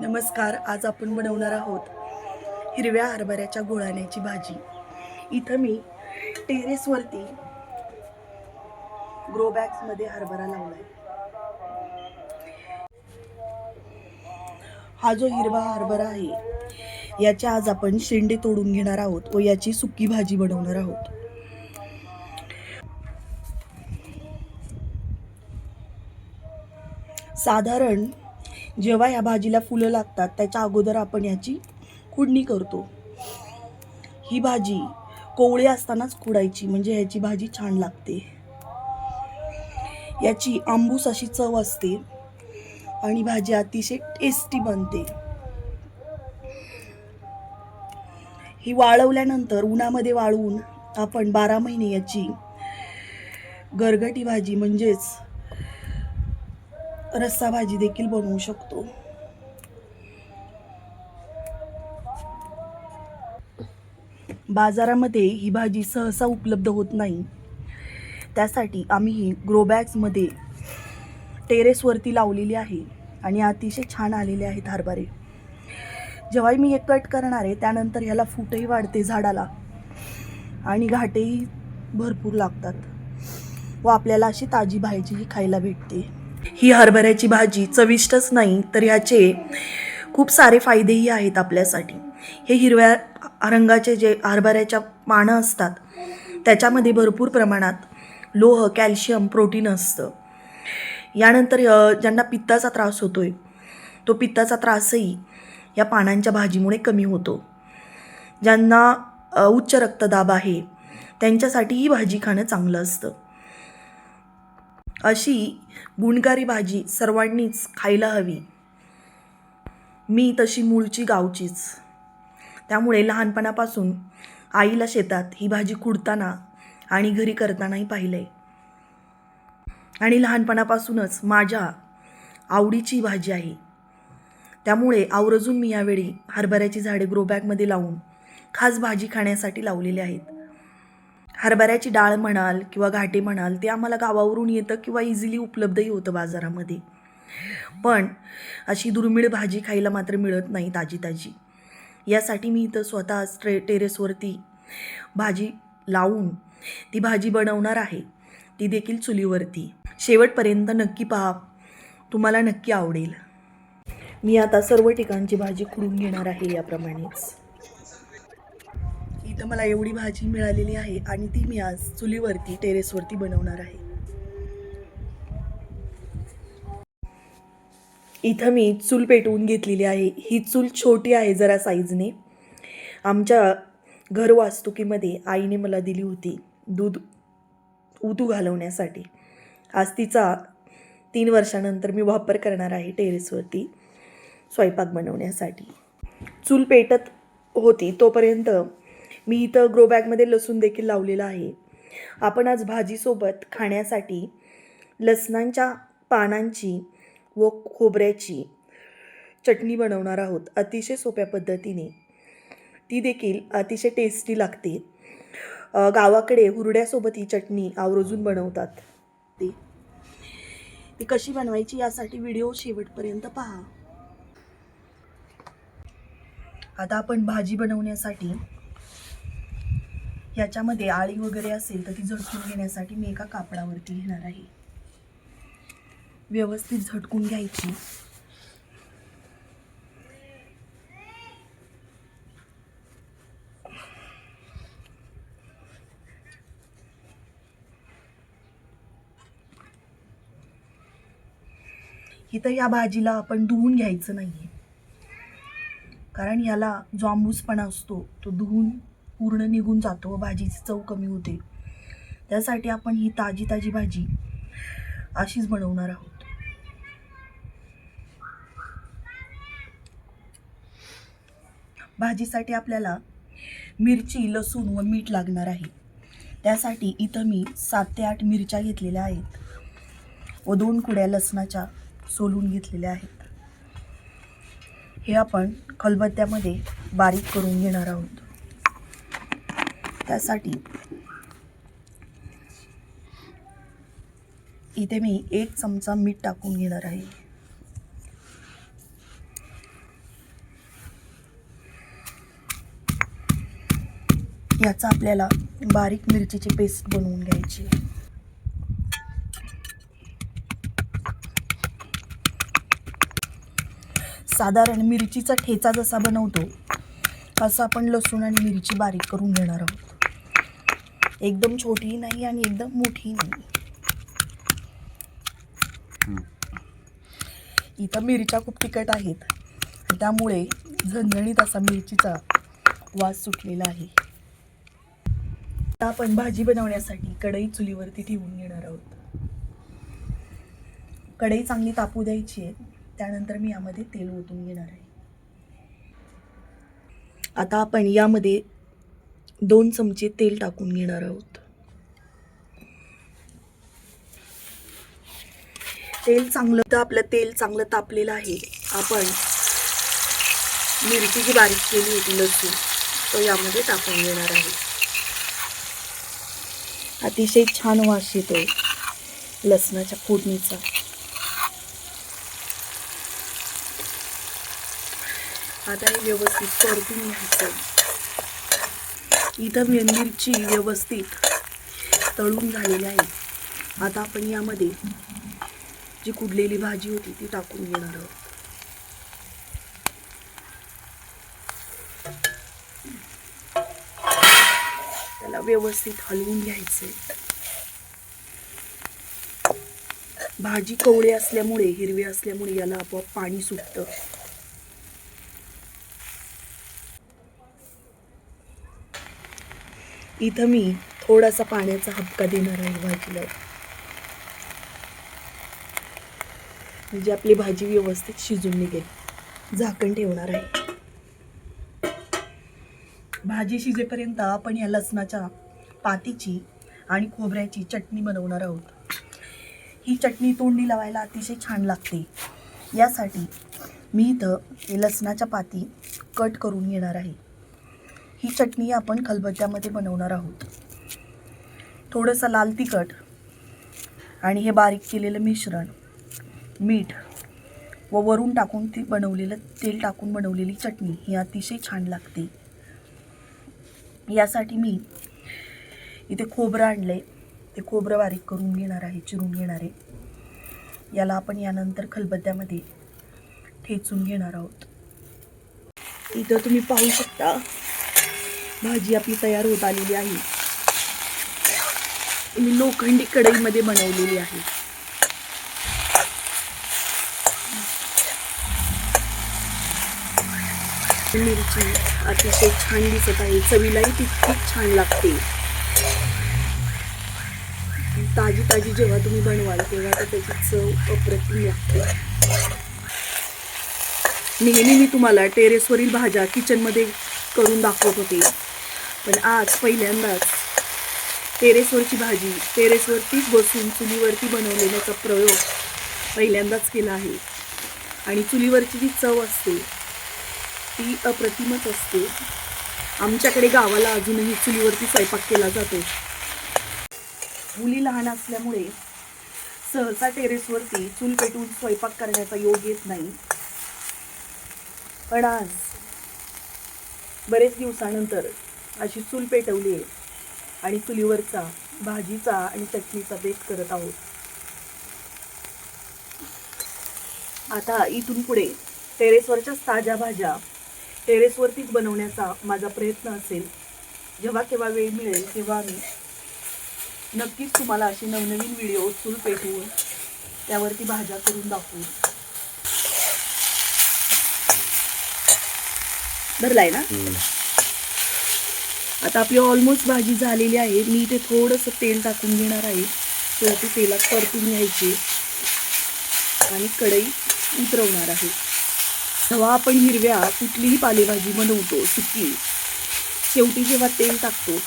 नमस्कार आज आपण बनवणार आहोत हिरव्या हरभऱ्याच्या गोळाण्याची भाजी. इथं मी टेरेसवरती ग्रो बॅग्समध्ये हरभरा लावलाय. हा जो हिरवा हरभरा आहे याच्या आज आपण शेंडे तोडून घेणार आहोत व याची सुकी भाजी बनवणार आहोत. साधारण जेव्हा या भाजीला फुलं लागतात त्याच्या अगोदर आपण याची खुडणी करतो. ही भाजी कोवळी असतानाच खुडायची म्हणजे ह्याची भाजी छान लागते. याची आंबूस अशी चव असते आणि भाजी अतिशय टेस्टी बनते. ही वाळवल्यानंतर उन्हामध्ये वाळवून आपण बारा महिने याची गरगटी भाजी म्हणजेच रस्सा भाजी देखील बनवू शकतो. बाजारामध्ये ही भाजी सहसा उपलब्ध होत नाही. त्यासाठी आम्ही ही ग्रोबॅग्समध्ये टेरेसवरती लावलेली आहे आणि अतिशय छान आलेले आहेत हरभरे. जेव्हा मी हे कट करणार आहे त्यानंतर ह्याला फुटही वाढते झाडाला आणि घाटेही भरपूर लागतात व आपल्याला अशी ताजी भाजीही खायला भेटते. ही हरभऱ्याची भाजी चविष्टच नाही तर ह्याचे खूप सारे फायदेही आहेत आपल्यासाठी. हे हिरव्या रंगाचे जे हरभऱ्याच्या पानं असतात त्याच्यामध्ये भरपूर प्रमाणात लोह कॅल्शियम प्रोटीन असतं. यानंतर ज्यांना पित्ताचा त्रास होतो आहे तो पित्ताचा त्रासही या पानांच्या भाजीमुळे कमी होतो. ज्यांना उच्च रक्तदाब आहे त्यांच्यासाठी ही भाजी खाणं चांगलं असतं. अशी गुणकारी भाजी सर्वांनीच खायला हवी. मी तशी मूळची गावचीच. त्यामुळे लहानपणापासून आईला शेतात ही भाजी खुडताना आणि घरी करतानाही पाहिलंय आणि लहानपणापासूनच माझ्या आवडीची भाजी आहे. त्यामुळे आवर्जून मी यावेळी हरभऱ्याची झाडे ग्रोबॅगमध्ये लावून खास भाजी खाण्यासाठी लावलेली आहेत. हरभऱ्याची डाळ म्हणाल किंवा घाटे म्हणाल ते आम्हाला गावावरून येतं किंवा इझिली उपलब्धही होतं बाजारामध्ये. पण अशी दुर्मिळ भाजी खायला मात्र मिळत नाही ताजी ताजी यासाठी मी इथं स्वतः ट्रे टेरेसवरती भाजी लावून ती भाजी बनवणार आहे. ती देखील चुलीवरती. शेवटपर्यंत नक्की पहा. तुम्हाला नक्की आवडेल. मी आता सर्व ठिकाणची भाजी खुडून घेणार आहे याप्रमाणेच. इथं मला एवढी भाजी मिळालेली आहे आणि ती मी आज चुलीवरती टेरेसवरती बनवणार आहे. इथं मी चूल पेटवून घेतलेली आहे. ही चूल छोटी आहे जरा साईजने आमच्या घर वास्तुकीमध्ये आईने मला दिली होती दूध उतू घालवण्यासाठी. आज तिचा तीन वर्षानंतर मी वापर करणार आहे टेरेसवरती स्वयंपाक बनवण्यासाठी. चूल पेटत होती तोपर्यंत मी इथं ग्रो बॅगमध्ये लसूण देखील लावलेला आहे. आपण आज भाजीसोबत खाण्यासाठी लसणांच्या पानांची व खोबऱ्याची चटणी बनवणार आहोत. अतिशय सोप्या पद्धतीने. ती देखील अतिशय टेस्टी लागते. गावाकडे हुरड्यासोबत ही चटणी आवर्जून बनवतात. ते. ती कशी बनवायची यासाठी व्हिडिओ शेवटपर्यंत पहा. आता आपण भाजी बनवण्यासाठी याच्यामध्ये आळी वगैरे असेल तर ती झटकून घेण्यासाठी मी एका कापडावरती घेणार आहे. व्यवस्थित झटकून घ्यायची. इथं या भाजीला आपण धुवून घ्यायचं नाही कारण याला जो आंबूसपणा असतो तो धुवून पूर्ण निघून जातो व भाजीची चव कमी होते. त्यासाठी आपण ही ताजी ताजी भाजी अशीच बनवणार आहोत. भाजीसाठी आपल्याला मिरची लसूण व मीठ लागणार आहे. त्यासाठी इथं मी सात ते आठ मिरच्या घेतलेल्या आहेत व दोन कुड्या लसणाच्या सोलून घेतलेल्या आहेत. हे आपण खलबत्त्यामध्ये बारीक करून घेणार आहोत. त्यासाठी. इथे मी एक चमचा मीठ टाकून घेणार आहे. याचा आपल्याला बारीक मिरचीची पेस्ट बनवून घ्यायची साधारण मिरचीचा ठेचा जसा बनवतो असं आपण लसूण आणि मिरची बारीक करून घेणार आहोत. एकदम छोटी नाही आणि एकदम मोठी नाही. इथं मिरच्या खूप तिखट आहेत. त्यामुळे झणझणीत असा मिरचीचा वास सुटलेला आहे. आता आपण भाजी बनवण्यासाठी कढई चुलीवरती ठेवून घेणार आहोत. कढई चांगली तापू द्यायची आहे. त्यानंतर मी यामध्ये तेल ओतून घेणार आहे. आता आपण यामध्ये दोन चमचे तेल टाकून घेणार आहोत. तेल चांगलं तर आपलं तेल चांगलं तापलेलं आहे. आपण मिरची जी बारीक केली होती लसूण तो यामध्ये टाकून घेणार आहे. अतिशय छान वास येतोय लसणाच्या फोडणीचा. आता हे व्यवस्थित परतून घ्यायचं. इथं मी- मिरची व्यवस्थित तळून झालेली आहे. आता आपण यामध्ये जी कुडलेली भाजी होती ती टाकून घेणार आहोत. त्याला व्यवस्थित हलवून घ्यायचे. भाजी कवळी असल्यामुळे हिरवी असल्यामुळे याला आपोआप पाणी सुटतं. इथं मी थोडासा पाण्याचा हपका देणार आहे भाजीला. म्हणजे आपली भाजी व्यवस्थित शिजून निघेल. झाकण ठेवणार आहे. भाजी शिजेपर्यंत आपण या लसणाच्या पातीची आणि खोबऱ्याची चटणी बनवणार आहोत. ही चटणी तोंडी लावायला अतिशय छान लागते. यासाठी मी इथं लसणाच्या पाती कट करून घेणार आहे. ही चटणी आपण खलबत्त्यामध्ये बनवणार आहोत. थोडंसं लाल तिखट आणि हे बारीक केलेलं मिश्रण मीठ व वरून टाकून ती बनवलेलं तेल टाकून बनवलेली चटणी ही अतिशय छान लागते. यासाठी मी इथे खोबरं आणलं आहे ते खोबरं बारीक करून घेणार आहे चिरून घेणार आहे. याला आपण यानंतर खलबत्त्यामध्ये ठेचून घेणार आहोत. इथं तुम्ही पाहू शकता भाजी आपली तयार होत आलेली आहे. मी लोखंडी कढईमध्ये बनवलेली आहे. मिरची अतिशय छान दिसत आहे. चवीलाही तितकीच छान लागते. ताजी ताजी जेव्हा तुम्ही बनवाल तेव्हा तर त्याची चव अप्रतिम लागते. नेहमी मी तुम्हाला टेरेसवरील भाज्या किचनमध्ये करून दाखवत होते. पण आज पहिल्यांदाच टेरेसवरची भाजी टेरेसवरतीच बसून चुलीवरती बनवलेल्याचा प्रयोग पहिल्यांदाच केला आहे. आणि चुलीवरची जी चव असते ती अप्रतिमच असते. आमच्याकडे गावाला अजूनही चुलीवरती स्वयंपाक केला जातो. मुली लहान असल्यामुळे सहसा टेरेसवरती चूल पेटवून स्वयंपाक करण्याचा योग येत नाही. पण आज बरेच दिवसानंतर अशी चूल पेटवली आहे. आणि चुलीवरचा भाजीचा आणि चटणीचा बेत करत आहोत. आता इथून पुढे टेरेसवरच्याच ताज्या भाज्या टेरेसवरतीच बनवण्याचा माझा प्रयत्न असेल. जेव्हा केव्हा वेळ मिळेल तेव्हा मी नक्कीच तुम्हाला असे नवनवीन व्हिडिओ चूल पेटवून त्यावरती भाज्या करून दाखवू. भरलाय ना? आता आपली ऑलमोस्ट भाजी झालेली आहे. मी इथे थोडंसं तेल टाकून घेणार आहे. शेवटी तेलात परतून घ्यायची. आणि कढई उतरवणार आहे. जेव्हा आपण हिरव्या कुठलीही पालेभाजी बनवतो सुकी शेवटी जेव्हा तेल टाकतो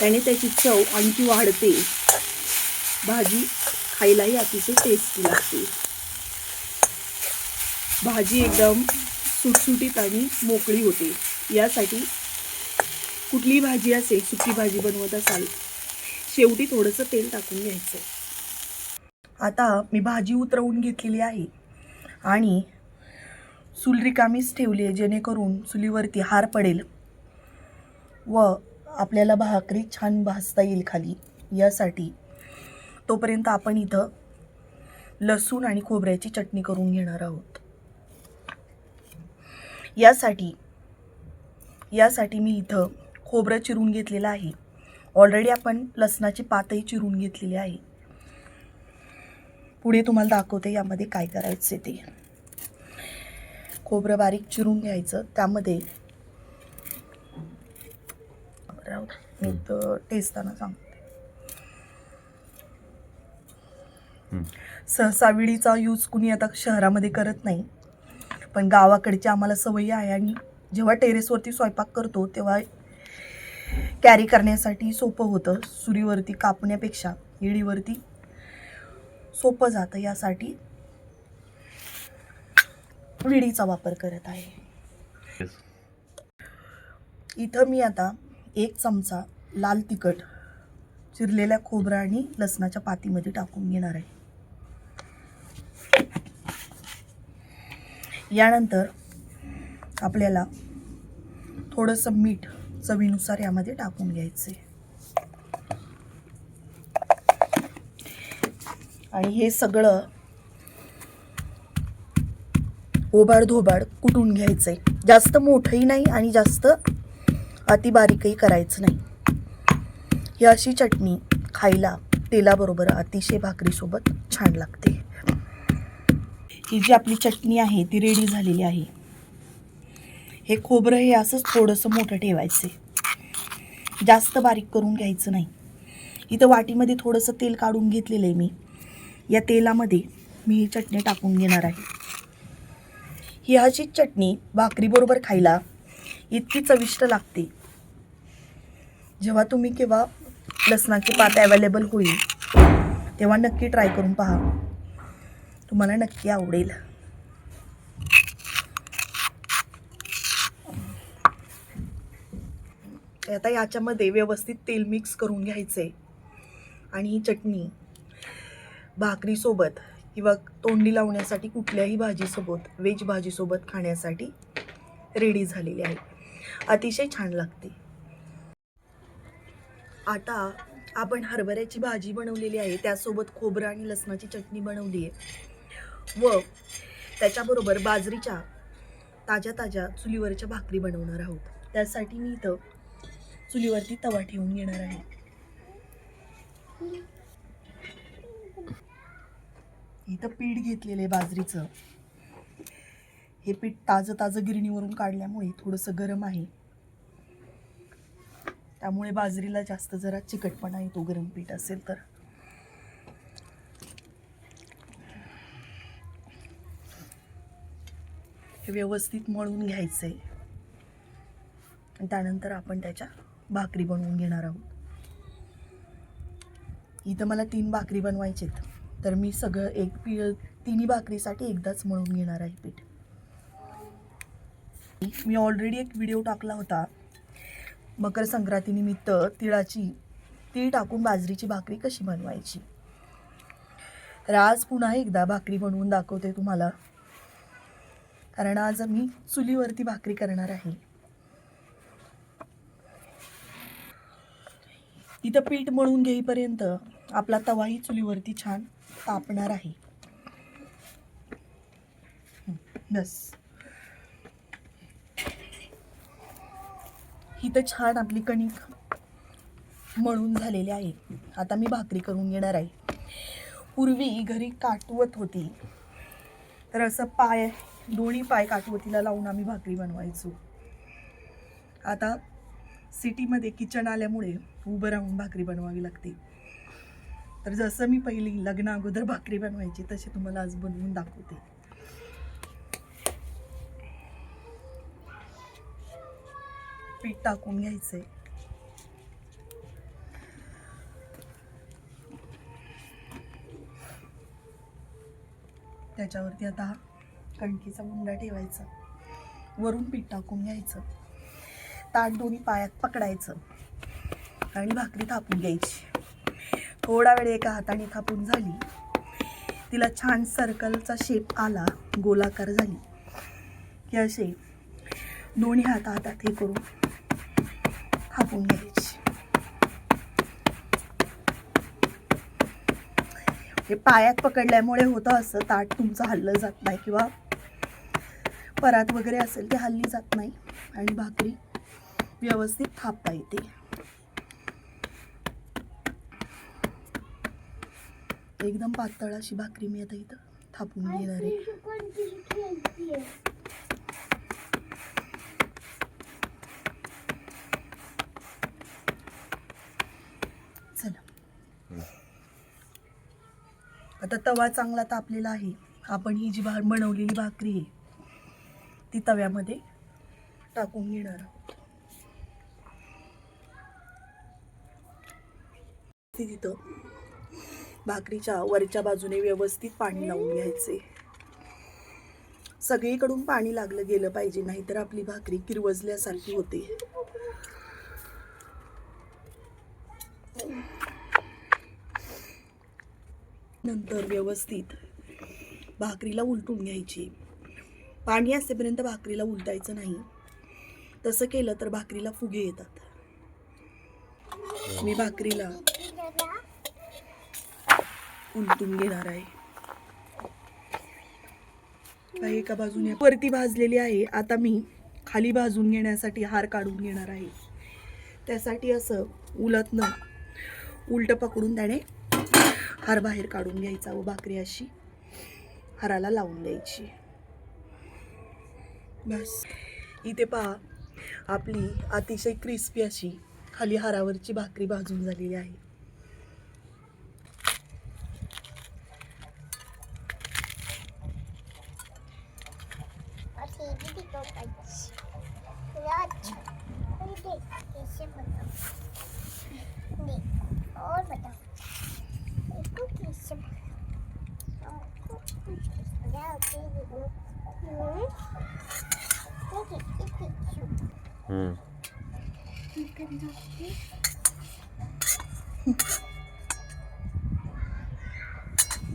त्याने त्याची चव आणखी वाढते. भाजी खायलाही अतिशय टेस्टी लागते. भाजी एकदम सुटसुटीत आणि मोकळी होते. यासाठी कुठलीही भाजी असेल सुकी भाजी बनवत असाल शेवटी थोडंसं तेल टाकून घ्यायचं. आता मी भाजी उतरवून घेतलेली आहे आणि चूल रिकामीच ठेवली आहे जेणेकरून चुलीवरती हार पडेल व आपल्याला भाकरी छान भाजता येईल खाली. यासाठी तोपर्यंत आपण इथं लसूण आणि खोबऱ्याची चटणी करून घेणार आहोत. यासाठी यासाठी मी इथं खोबरं चिरून घेतलेलं आहे. ऑलरेडी आपण लसणाची पातही चिरून घेतलेली आहे. पुढे तुम्हाला दाखवते यामध्ये काय करायचे ते. खोबरं बारीक चिरून घ्यायचं. त्यामध्ये. मी तर टेस्टानं सांगते. सहसा विडीचा यूज कुणी आता शहरामध्ये करत नाही. पण गावाकडची आम्हाला सवयी आहे आणि जेव्हा टेरेसवरती स्वयंपाक करतो तेव्हा कॅरी करण्यासाठी सोपं होतं. सुरीवरती कापण्यापेक्षा इडीवरती सोपं जातं. यासाठी विडीचा वापर करत आहे. इथं मी आता एक चमचा लाल तिखट चिरलेल्या खोबरा आणि लसणाच्या पातीमध्ये टाकून घेणार आहे. यानंतर आपल्याला थोडंसं मीठ चवीनुसार यामध्ये टाकून घ्यायचे. आणि हे सगळं ओबाड धोबाड कुटून घ्यायचंय. जास्त मोठंही नाही आणि जास्त अति बारीकही करायचं नाही. ही अशी चटणी खायला तेलाबरोबर अतिशय भाकरीसोबत छान लागते. ही जी आपली चटणी आहे ती रेडी झालेली आहे. हे खोबरं हे असंच थोडंसं मोठं ठेवायचे. जास्त बारीक करून घ्यायचं नाही. इथं वाटीमध्ये थोडंसं तेल काढून घेतलेलं आहे मी. या तेलामध्ये मी ही चटणी टाकून घेणार आहे. ही अशी चटणी भाकरीबरोबर खायला इतकी चविष्ट लागते. जेव्हा तुम्ही केव्हा लसणाची पात अवेलेबल होईल तेव्हा नक्की ट्राय करून पहा. तुम्हाला नक्की आवडेल. आता याच्यामध्ये व्यवस्थित तेल मिक्स करून घ्यायचे. आणि ही चटणी भाकरीसोबत किंवा तोंडी लावण्यासाठी कुठल्याही भाजीसोबत व्हेज भाजीसोबत खाण्यासाठी रेडी झालेली आहे. अतिशय छान लागते. आता आपण हरभऱ्याची भाजी बनवलेली आहे. त्यासोबत खोबरं आणि लसणाची चटणी बनवली आहे. व त्याच्याबरोबर बाजरीच्या ताज्या ताज्या चुलीवरच्या भाकरी बनवणार आहोत. त्यासाठी मी इथं चुलीवरती तवा ठेवून घेणार आहे. इथं पीठ घेतलेलं आहे बाजरीचं. हे पीठ ताजं ताजं गिरणीवरून काढल्यामुळे थोडंसं गरम आहे. त्यामुळे बाजरीला जास्त जरा चिकटपणा येतो गरम पीठ असेल तर. हे व्यवस्थित मळून घ्यायचं आहे त्यानंतर आपण त्याच्या भाकरी बनवून घेणार आहोत. इथं मला तीन भाकरी बनवायचे तर मी सगळं एक पी तिन्ही भाकरीसाठी एकदाच मळून घेणार आहे पीठ. मी ऑलरेडी एक व्हिडिओ टाकला होता. मकर संक्रांतीनिमित्त तिळाची तीळ टाकून बाजरीची भाकरी कशी बनवायची? तर आज पुन्हा एकदा भाकरी बनवून दाखवते तुम्हाला. कारण आज मी चुलीवरती भाकरी करणार आहे. तिथं पीठ मळून घेईपर्यंत आपला तवाही चुलीवरती छान तापणार आहे. बस. इथं छान आपली कणिक मळून झालेली आहे. आता मी भाकरी करून घेणार आहे. पूर्वी घरी काटवत होती. तर असं पाय दोन्ही पाय काटवतीला लावून आम्ही भाकरी बनवायचो. आता सिटीमध्ये किचन आल्यामुळे उभं राहून भाकरी बनवावी लागते. तर जसं मी पहिली लग्न अगोदर भाकरी बनवायची तशी तुम्हाला आज बनवून दाखवते. पीठ टाकून घ्यायचंय. त्याच्यावरती आता कणकीचा मुंडा ठेवायचा. वरून पीठ टाकून घ्यायचं. ताट दोन्ही पायात पकडायचं. आणि भाकरी थापून घ्यायची. थोडा वेळ एका हाताने थापून झाली. तिला छान सर्कलचा शेप आला. गोलाकार झाली. की असे दोन्ही हात हातात हे करून थापून घ्यायची. हे पायात पकडल्यामुळे होतं असं. ताट तुमचं हल्लं जात नाही किंवा परात वगैरे असेल ते हल्ली जात नाही. आणि भाकरी व्यवस्थित थापता येते. एकदम पातळ अशी भाकरी मी आता इथं थापून घेणार आहे. चला. आता तवा चांगला तापलेला आहे. आपण ही जी भा बनवलेली भाकरी आहे ती तव्यामध्ये टाकून घेणार आहोत. व्यवस्थित तिथं भाकरीच्या वरच्या बाजूने व्यवस्थित पाणी लावून घ्यायचे. सगळीकडून पाणी लागलं गेलं पाहिजे नाहीतर आपली भाकरी किरवजल्यासारखी होते. नंतर व्यवस्थित भाकरीला उलटून घ्यायची. पाणी असेपर्यंत भाकरीला उलटायचं नाही. तसं केलं तर भाकरीला फुगे येतात. मी भाकरीला उलटून घेणार आहे. एका बाजूने वरती भाजलेली आहे. आता मी खाली भाजून घेण्यासाठी हार काढून घेणार आहे. त्यासाठी असं उलटणं उलट पकडून त्याने हार बाहेर काढून घ्यायचा व भाकरी अशी हाराला लावून द्यायची. बस. इथे पहा आपली अतिशय क्रिस्पी अशी खाली हारावरची भाकरी भाजून झालेली आहे.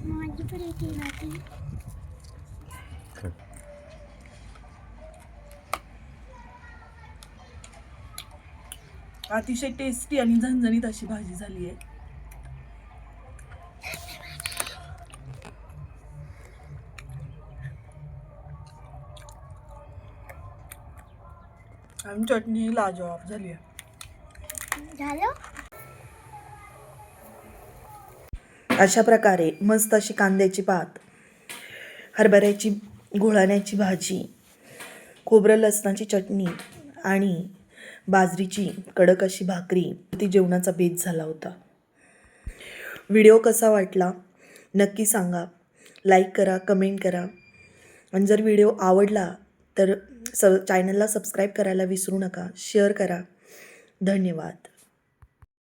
माझी पण येते अतिशय टेस्टी आणि झणझणीत अशी भाजी झाली आहे आणि चटणी लाजवाब झाली आहे. झालं? अशा प्रकारे मस्त अशी कांद्याची पात हरभऱ्याची घोळाण्याची भाजी खोबरं लसणाची चटणी आणि बाजरीची कडक अशी भाकरी ती जेवणाचा बेत झाला होता. व्हिडिओ कसा वाटला नक्की सांगा. लाईक करा कमेंट करा. आणि जर व्हिडिओ आवडला तर स चॅनलला सबस्क्राईब करायला विसरू नका. शेअर करा. धन्यवाद.